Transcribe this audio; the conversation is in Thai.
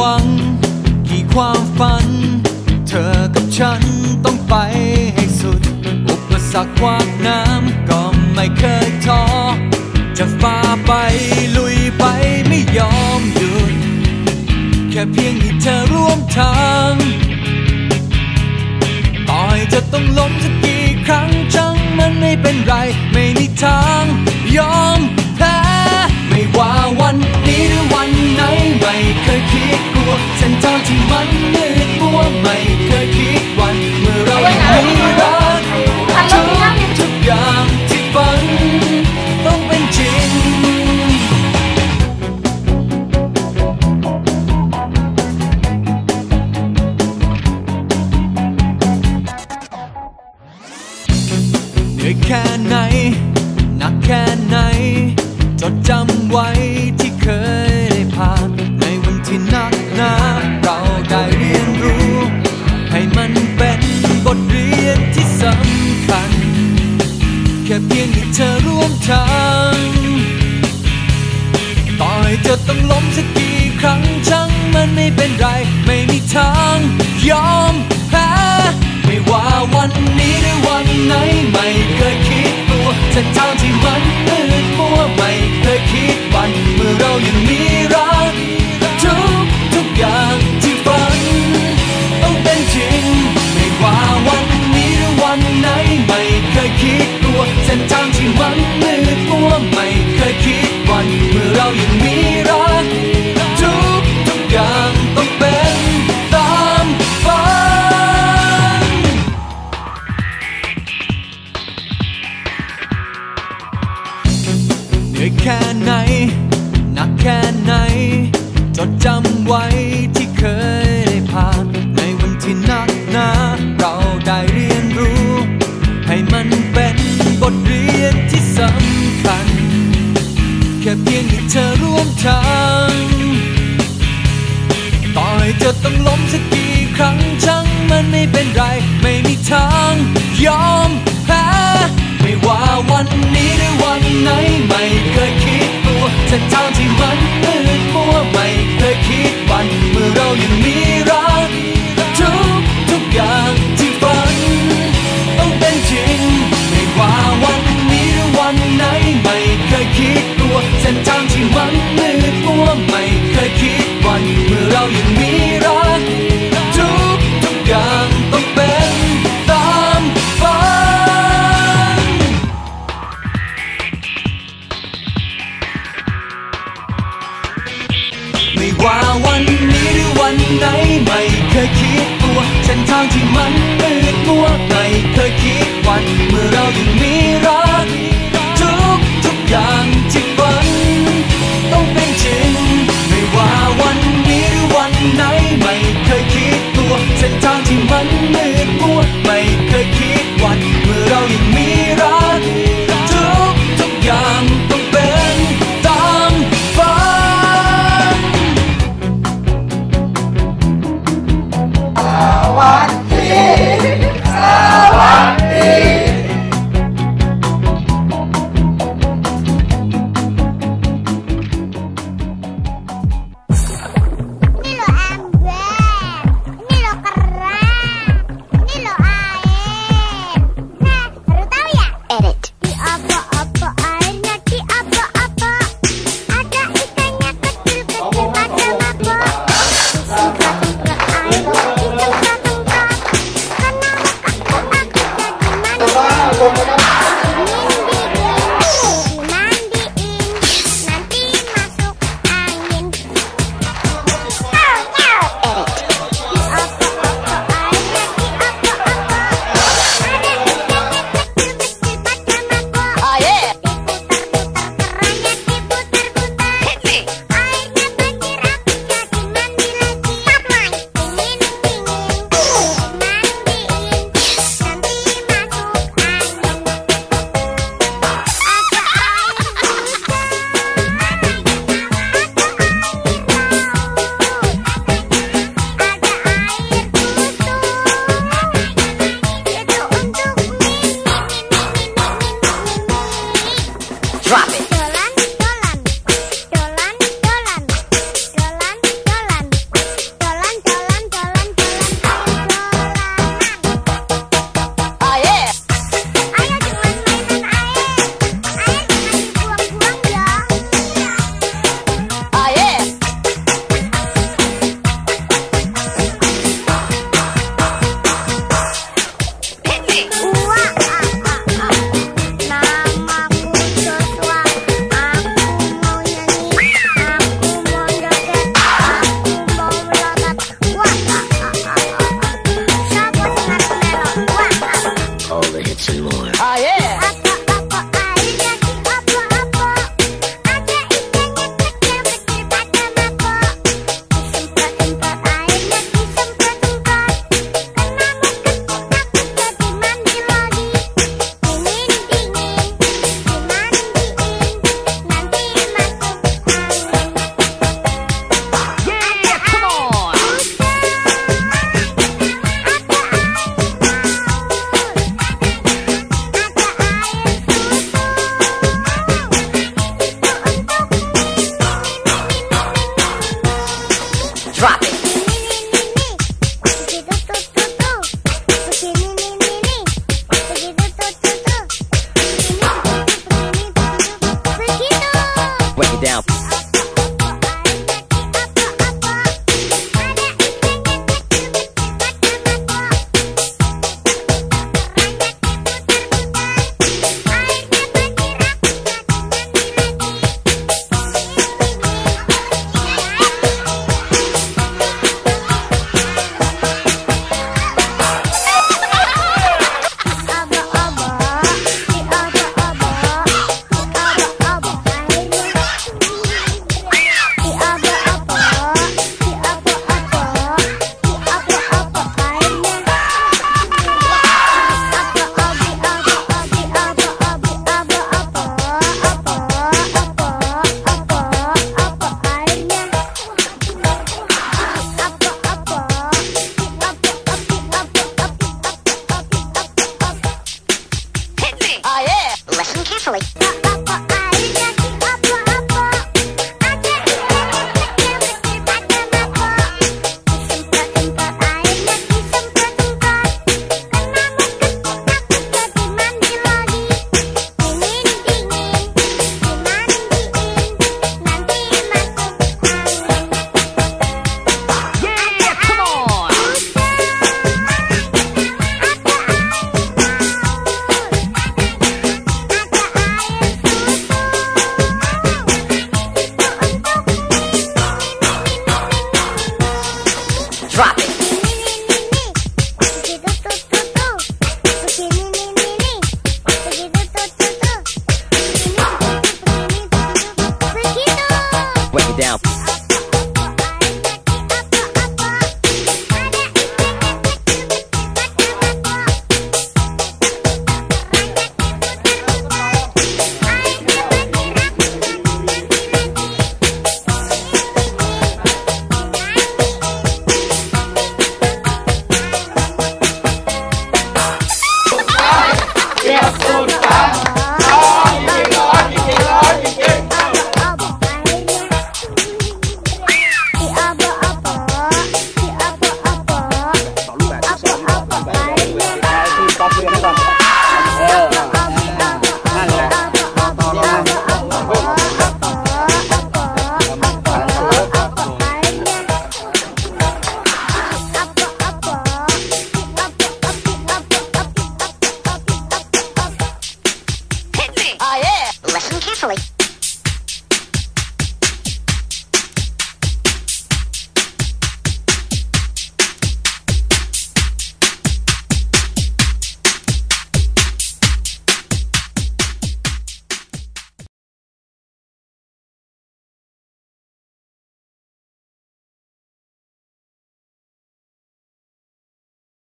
หวัง กี่ความฝัน เธอกับฉันต้องไปให้สุด อุปสรรคขวากน้ำก็ไม่เคยท้อ จะฝ่าไปลุยไปไม่ยอมหยุด แค่เพียงที่เธอร่วมทาง ต่อให้จะต้องล้มสักกี่ครั้งช่างมันไม่เป็นไร ไม่มีทาง เส้นทางที่มันมืดมัวไม่เคยคิดวันเมื่อเรายังมีรักทุกทุกอย่างที่ฝันต้องเป็นจริงเหนื่อยแค่ไหน หนักแค่ไหน จดจำไว้ อยแค่ไหน หนักแค่ไหน จดจำไว้ที่เคยได้ผ่าน ในวันที่หนักหนาเราได้เรียนรู้ ให้มันเป็นบทเรียนที่สำคัญ แค่เพียงที่เธอร่วมทางต่อให้เธอต้องล้มสักกี่ครั้งช่างมันไม่เป็นไร ไม่มีทาง ยอมแพ้ไม่ว่าวันนี้หรือวัน ไหนไม่เคยคิดตัวเส้นทางที่มันมืดม วันเมื่อเรายังมีรัก